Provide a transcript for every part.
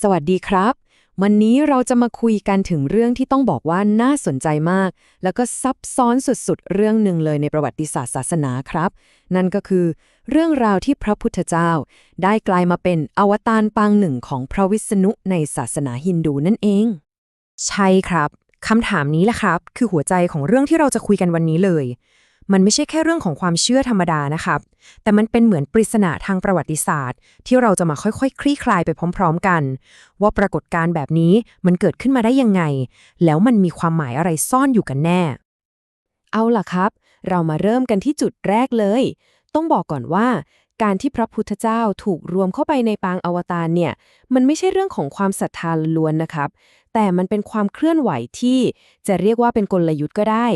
สวัสดีครับ วันนี้เราจะมาคุยกันถึงเรื่องที่ต้องบอกว่าน่าสนใจมาก แล้วก็ซับซ้อนสุดๆ เรื่องหนึ่งเลยในประวัติศาสตร์ศาสนาครับ นั่นก็คือ เรื่องราวที่พระพุทธเจ้า ได้กลายมาเป็นอวตารปางหนึ่งของพระวิษณุในศาสนาฮินดูนั่นเอง ใช่ครับคำถามนี้แหละครับ คือหัวใจของเรื่องที่เราจะคุยกันวันนี้เลย มันไม่ใช่แค่เรื่องของความเชื่อธรรมดานะครับ แต่มันเป็นเหมือนปริศนาทางประวัติศาสตร์ ที่เราจะมาค่อยๆคลี่คลายไปพร้อม ๆ กัน ว่าปรากฏการณ์แบบนี้มันเกิดขึ้นมาได้ยังไง แล้วมันมีความหมายอะไรซ่อนอยู่กันแน่ เอาล่ะครับ เรามาเริ่มกันที่จุดแรกเลย ต้องบอกก่อนว่า การที่พระพุทธเจ้าถูกรวมเข้าไปในปางอวตารเนี่ย มันไม่ใช่เรื่องของความศรัทธาล้วนนะครับ แต่มันเป็นความเคลื่อนไหวที่จะเรียกว่าเป็นกลยุทธ์ก็ได้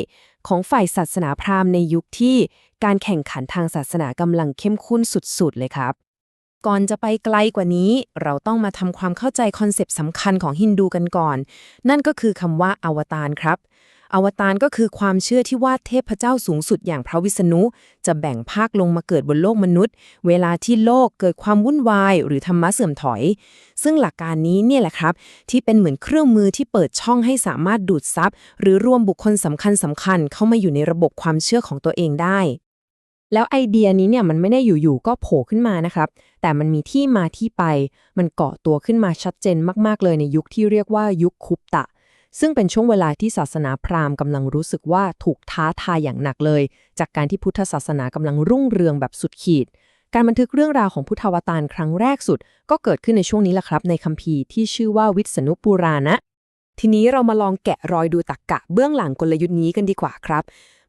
ของฝ่ายศาสนาพราหมณ์ในยุคที่การแข่งขันทางศาสนากำลังเข้มข้นสุดๆ เลยครับ ก่อนจะไปไกลกว่านี้ เราต้องมาทำความเข้าใจคอนเซปต์สำคัญของฮินดูกันก่อน นั่นก็คือคำว่าอวตารครับ อวตารก็คือความเชื่อที่ว่าเทพเจ้าสูงสุดอย่างพระวิษณุ จะแบ่งภาคลงมาเกิดบนโลกมนุษย์ เวลาที่โลกเกิดความวุ่นวาย หรือธรรมะเสื่อมถอย ซึ่งหลักการนี้เนี่ยแหละครับ ที่เป็นเหมือนเครื่องมือที่เปิดช่องให้สามารถดูดซับหรือรวมบุคคลสำคัญสำคัญเข้ามาอยู่ในระบบความเชื่อของตัวเองได้ แล้วไอเดียนี้เนี่ยมันไม่ได้อยู่ๆก็โผล่ขึ้นมานะครับ แต่มันมีที่มาที่ไป มันเกาะตัวขึ้นมาชัดเจนมากๆเลยในยุคที่เรียกว่ายุคคุปตะ ซึ่งเป็นช่วงเวลาที่ศาสนาพราหมณ์กำลังรู้สึกว่าถูกท้าทายอย่างหนักเลย จากการที่พุทธศาสนากำลังรุ่งเรืองแบบสุดขีด การบันทึกเรื่องราวของพุทธวตารครั้งแรกสุด ก็เกิดขึ้นในช่วงนี้แหละครับ ในคัมภีร์ที่ชื่อว่าวิษณุปุราณะทีนี้เรามาลองแกะรอยดูตรกกะเบื้องหลังกลยุทธ์นี้กันดีกว่าครับ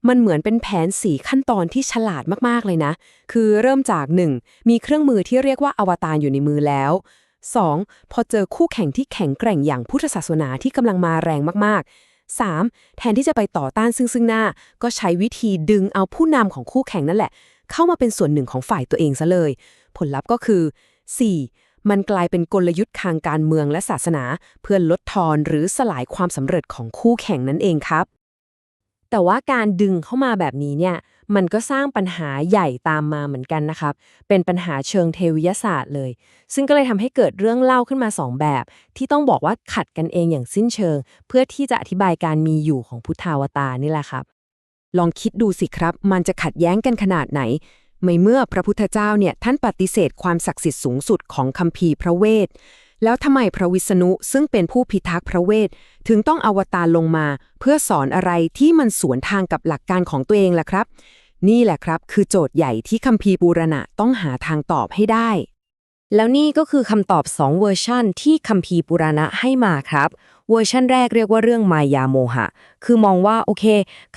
มันเหมือนเป็นแผนสีขั้นตอนที่ฉลาดมากๆเลยนะ คือเริ่มจาก 1. มีเครื่องมือที่เรียกว่าอวตารอยู่ในมือแล้ว 2. พอเจอคู่แข่งที่แข็งแกร่งอย่างพุทธศาสนาที่กำลังมาแรงมาก ๆ 3. แทนที่จะไปต่อต้านซึ่งซึ่งหน้า ก็ใช้วิธีดึงเอาผู้นำของคู่แข่งนั่นแหละ เข้ามาเป็นส่วนหนึ่งของฝ่ายตัวเองซะเลย ผลลัพธ์ก็คือ 4. มันกลายเป็นกลยุทธ์ทางการเมืองและศาสนา เพื่อลดทอนหรือสลายความสำเร็จของคู่แข่งนั่นเองครับ แต่ว่าการดึงเข้ามาแบบนี้เนี่ย มันก็สร้างปัญหาใหญ่ตามมาเหมือนกันนะครับ เป็นปัญหาเชิงเทวิยศาสตร์เลย ซึ่งก็เลยทำให้เกิดเรื่องเล่าขึ้นมาสองแบบ ที่ต้องบอกว่าขัดกันเองอย่างสิ้นเชิง เพื่อที่จะอธิบายการมีอยู่ของพุทธาวตารนี่แหละครับ ลองคิดดูสิครับ มันจะขัดแย้งกันขนาดไหนไม่เมื่อพระพุทธเจ้าเนี่ยท่านปฏิเสธความศักดิ์สิทธิ์สูงสุดของคัมภีร์พระเวท แล้วทำไมพระวิษณุซึ่งเป็นผู้พิทักษ์พระเวท ถึงต้องอวตารลงมา เพื่อสอนอะไรที่มันสวนทางกับหลักการของตัวเองล่ะครับ นี่แหละครับ คือโจทย์ใหญ่ที่คัมภีร์บูรณะต้องหาทางตอบให้ได้ แล้วนี่ก็คือคำตอบ 2 เวอร์ชันที่คัมภีร์ปุราณะให้มาครับ เวอร์ชันแรกเรียกว่าเรื่องมายาโมหะ คือมองว่าโอเค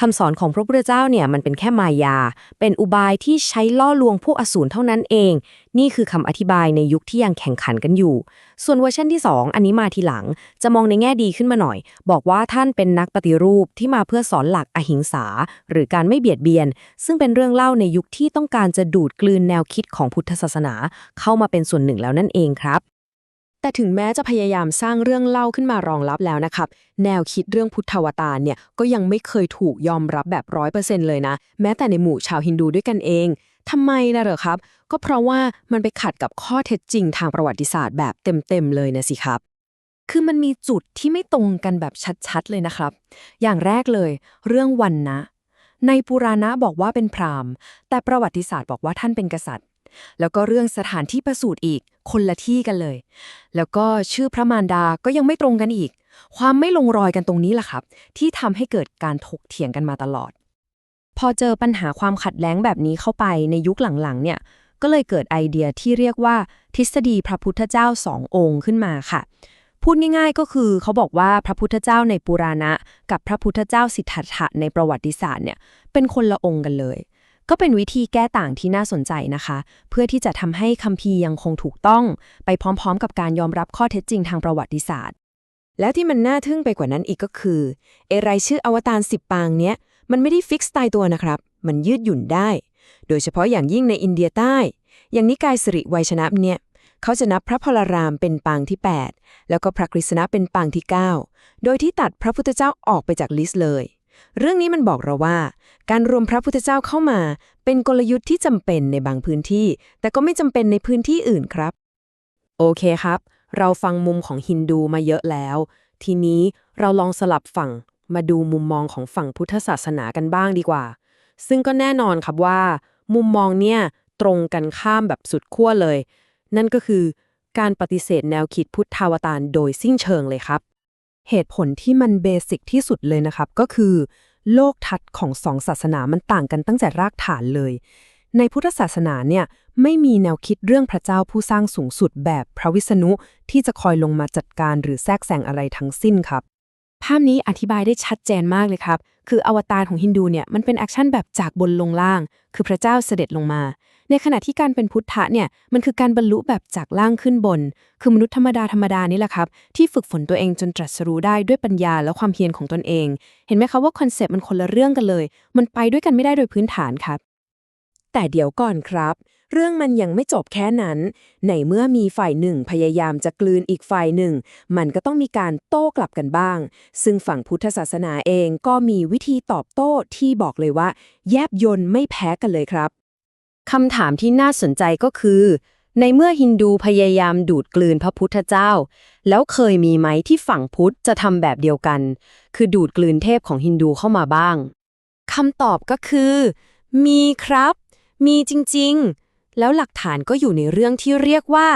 คำสอนของพระพุทธเจ้าเนี่ยมันเป็นแค่มายา เป็นอุบายที่ใช้ล่อลวงพวกอสูรเท่านั้นเอง นี่คือคำอธิบายในยุคที่ยังแข่งขันกันอยู่ ส่วนเวอร์ชันที่ 2 อันนี้มาทีหลัง จะมองในแง่ดีขึ้นมาหน่อย บอกว่าท่านเป็นนักปฏิรูปที่มาเพื่อสอนหลักอหิงสา หรือการไม่เบียดเบียน ซึ่งเป็นเรื่องเล่าในยุคที่ต้องการจะดูดกลืนแนวคิดของพุทธศาสนา เข้ามาเป็นส่วนหนึ่งแล้วนั่นเองครับ แต่ถึงแม้จะพยายามสร้างเรื่องเล่าขึ้นมารองรับแล้วนะครับ แนวคิดเรื่องพุทธวตารเนี่ยก็ยังไม่เคยถูกยอมรับแบบร้อยเปอร์เซ็นต์เลยนะ แม้แต่ในหมู่ชาวฮินดูด้วยกันเองทำไมนะเหรอครับ ก็เพราะว่ามันไปขัดกับข้อเท็จจริงทางประวัติศาสตร์แบบเต็มๆเลยนะสิครับ คือมันมีจุดที่ไม่ตรงกันแบบชัดๆเลยนะครับ อย่างแรกเลย เรื่องวันนะ ในปุราณะบอกว่าเป็นพราหมณ์ แต่ประวัติศาสตร์บอกว่าท่านเป็นกษัตริย์ แล้วก็เรื่องสถานที่ประสูติอีก คนละที่กันเลย แล้วก็ชื่อพระมารดาก็ยังไม่ตรงกันอีก ความไม่ลงรอยกันตรงนี้แหละครับ ที่ทำให้เกิดการถกเถียงกันมาตลอด พอเจอปัญหาความขัดแย้งแบบนี้เข้าไปในยุคหลังๆ เนี่ยก็เลยเกิดไอเดียที่เรียกว่าทฤษฎีพระพุทธเจ้าสององค์ขึ้นมาค่ะ พูดง่ายๆก็คือเขาบอกว่าพระพุทธเจ้าในปุราณะ กับพระพุทธเจ้าสิทธัตถะในประวัติศาสตร์เนี่ยเป็นคนละองค์กันเลย ก็เป็นวิธีแก้ต่างที่น่าสนใจนะคะ เพื่อที่จะทำให้คัมภีร์ยังคงถูกต้อง ไปพร้อมๆ กับการยอมรับข้อเท็จจริงทางประวัติศาสตร์ แล้วที่มันน่าทึ่งไปกว่านั้นอีกก็คือเอรายชื่ออวตารสิบปางเนี้ยมันไม่ได้ฟิกซ์ตายตัวนะครับ มันยืดหยุ่นได้ โดยเฉพาะอย่างยิ่งในอินเดียใต้ อย่างนิกายสิริไวยชนะเนี่ยเขาจะนับพระพลารามเป็นปางที่ 8 แล้วก็พระกฤษณะเป็นปางที่ 9 โดยที่ตัดพระพุทธเจ้าออกไปจากลิสต์เลย เรื่องนี้มันบอกเราว่า การรวมพระพุทธเจ้าเข้ามา เป็นกลยุทธ์ที่จำเป็นในบางพื้นที่ แต่ก็ไม่จำเป็นในพื้นที่อื่นครับ โอเคครับ เราฟังมุมของฮินดูมาเยอะแล้ว ทีนี้เราลองสลับฝั่งมาดูมุมมองของฝั่งพุทธศาสนากันบ้างดีกว่า ซึ่งก็แน่นอนครับว่า มุมมองเนี่ยตรงกันข้ามแบบสุดขั้วเลย นั่นก็คือการปฏิเสธแนวคิดพุทธาวตารโดยสิ้นเชิงเลยครับ เหตุผลที่มันเบสิกที่สุดเลยนะครับ ก็คือ โลกทัศน์ของสองศาสนามันต่างกันตั้งแต่รากฐานเลย ในพุทธศาสนาเนี่ยไม่มีแนวคิดเรื่องพระเจ้าผู้สร้างสูงสุดแบบพระวิษณุที่จะคอยลงมาจัดการหรือแทรกแซงอะไรทั้งสิ้นครับ ภาพนี้อธิบายได้ชัดเจนมากเลยครับ คืออวตารของฮินดูเนี่ยมันเป็นแอคชั่นแบบจากบนลงล่าง คือพระเจ้าเสด็จลงมา ในขณะที่การเป็นพุทธะเนี่ยมันคือการบรรลุแบบจากล่างขึ้นบน คือมนุษย์ธรรมดาธรรมดานี่แหละครับ ที่ฝึกฝนตัวเองจนตรัสรู้ได้ด้วยปัญญาและความเพียรของตนเอง เห็นไหมคะว่าคอนเซปต์มันคนละเรื่องกันเลย มันไปด้วยกันไม่ได้โดยพื้นฐานครับ แต่เดี๋ยวก่อนครับ เรื่องมันยังไม่จบแค่นั้น ในเมื่อมีฝ่ายหนึ่งพยายามจะกลืนอีกฝ่ายหนึ่ง มันก็ต้องมีการโต้กลับกันบ้าง ซึ่งฝั่งพุทธศาสนาเองก็มีวิธีตอบโต้ที่บอกเลยว่า แยบยนไม่แพ้กันเลยครับคำถามที่น่าสนใจก็คือ ในเมื่อฮินดูพยายามดูดกลืนพระพุทธเจ้า แล้วเคยมีไหมที่ฝั่งพุทธจะทำแบบเดียวกัน คือดูดกลืนเทพของฮินดูเข้ามาบ้างคำตอบก็คือ มีครับ มีจริง ๆ แล้วหลักฐานก็อยู่ในเรื่องที่เรียกว่า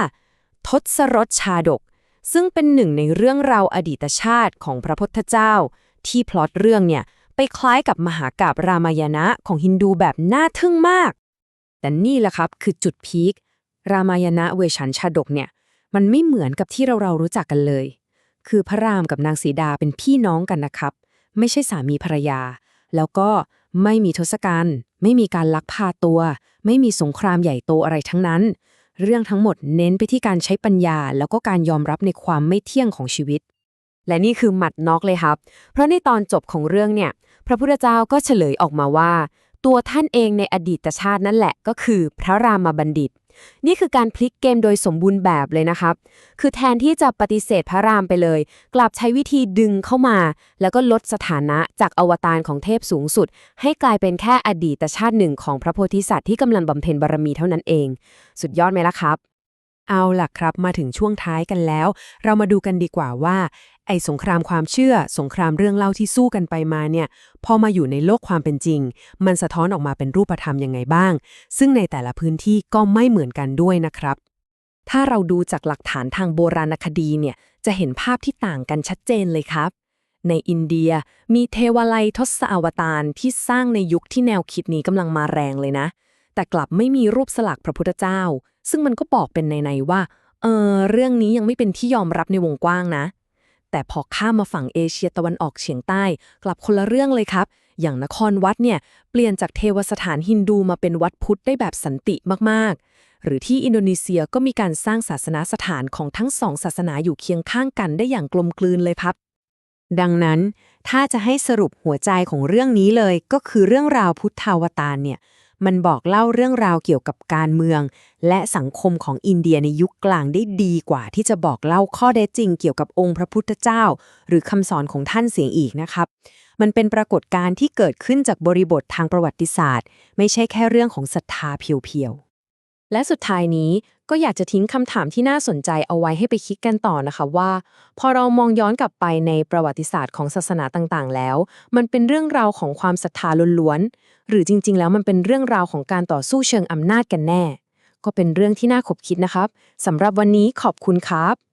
ทศรสชาดก ซึ่งเป็นหนึ่งในเรื่องราวอดีตชาติของพระพุทธเจ้า ที่พล็อตเรื่องเนี่ยไปคล้ายกับมหากาบรามายณะของฮินดูแบบน่าทึ่งมาก แต่นี่แหละครับคือจุดพีครามายณะเวชันชาดกเนี่ย มันไม่เหมือนกับที่เราเรารู้จักกันเลย คือพระรามกับนางสีดาเป็นพี่น้องกันนะครับ ไม่ใช่สามีภรรยา แล้วก็ไม่มีทศกัณฐ์ไม่มีการลักพาตัว ไม่มีสงครามใหญ่โตอะไรทั้งนั้น เรื่องทั้งหมดเน้นไปที่การใช้ปัญญา แล้วก็การยอมรับในความไม่เที่ยงของชีวิต และนี่คือหมัดน็อกเลยครับ เพราะในตอนจบของเรื่องเนี่ย พระพุทธเจ้าก็เฉลยออกมาว่า ตัวท่านเองในอดีตชาตินั่นแหละก็คือพระรามาบัณฑิต นี่คือการพลิกเกมโดยสมบูรณ์แบบเลยนะครับ คือแทนที่จะปฏิเสธพระรามไปเลย กลับใช้วิธีดึงเข้ามา แล้วก็ลดสถานะจากอวตารของเทพสูงสุด ให้กลายเป็นแค่อดีตชาติหนึ่งของพระโพธิสัตว์ที่กำลังบำเพ็ญบารมีเท่านั้นเอง สุดยอดไหมล่ะครับ เอาล่ะครับมาถึงช่วงท้ายกันแล้ว เรามาดูกันดีกว่าว่า ไอ้สงครามความเชื่อ สงครามเรื่องเล่าที่สู้กันไปมาเนี่ย พอมาอยู่ในโลกความเป็นจริง มันสะท้อนออกมาเป็นรูปธรรมยังไงบ้าง ซึ่งในแต่ละพื้นที่ก็ไม่เหมือนกันด้วยนะครับ ถ้าเราดูจากหลักฐานทางโบราณคดีเนี่ย จะเห็นภาพที่ต่างกันชัดเจนเลยครับ ในอินเดียมีเทวาลัยทศอวตารที่สร้างในยุคที่แนวคิดนี้กำลังมาแรงเลยนะ แต่กลับไม่มีรูปสลักพระพุทธเจ้า ซึ่งมันก็บอกเป็นในๆว่า เออเรื่องนี้ยังไม่เป็นที่ยอมรับในวงกว้างนะ แต่พอข้ามมาฝั่งเอเชียตะวันออกเฉียงใต้ กลับคนละเรื่องเลยครับ อย่างนครวัดเนี่ย เปลี่ยนจากเทวสถานฮินดูมาเป็นวัดพุทธได้แบบสันติมากๆ หรือที่อินโดนีเซียก็มีการสร้างศาสนาสถานของทั้งสองศาสนาอยู่เคียงข้างกันได้อย่างกลมกลืนเลยครับดังนั้นถ้าจะให้สรุปหัวใจของเรื่องนี้เลยก็คือเรื่องราวพุทธาวตารเนี่ย มันบอกเล่าเรื่องราวเกี่ยวกับการเมือง และสังคมของอินเดียในยุคกลางได้ดีกว่าที่จะบอกเล่าข้อเท็จจริงเกี่ยวกับองค์พระพุทธเจ้า หรือคำสอนของท่านเสียงอีกนะครับ มันเป็นปรากฏการณ์ที่เกิดขึ้นจากบริบททางประวัติศาสตร์ ไม่ใช่แค่เรื่องของศรัทธาเพียวๆ และสุดท้ายนี้ก็อยากจะทิ้งคำถามที่น่าสนใจเอาไว้ให้ไปคิดกันต่อนะคะว่า พอเรามองย้อนกลับไปในประวัติศาสตร์ของศาสนาต่างๆ แล้ว มันเป็นเรื่องราวของความศรัทธาล้วนๆหรือจริง ๆ แล้วมันเป็นเรื่องราวของการต่อสู้เชิงอำนาจกันแน่ ก็เป็นเรื่องที่น่าขบคิดนะครับสำหรับวันนี้ขอบคุณครับ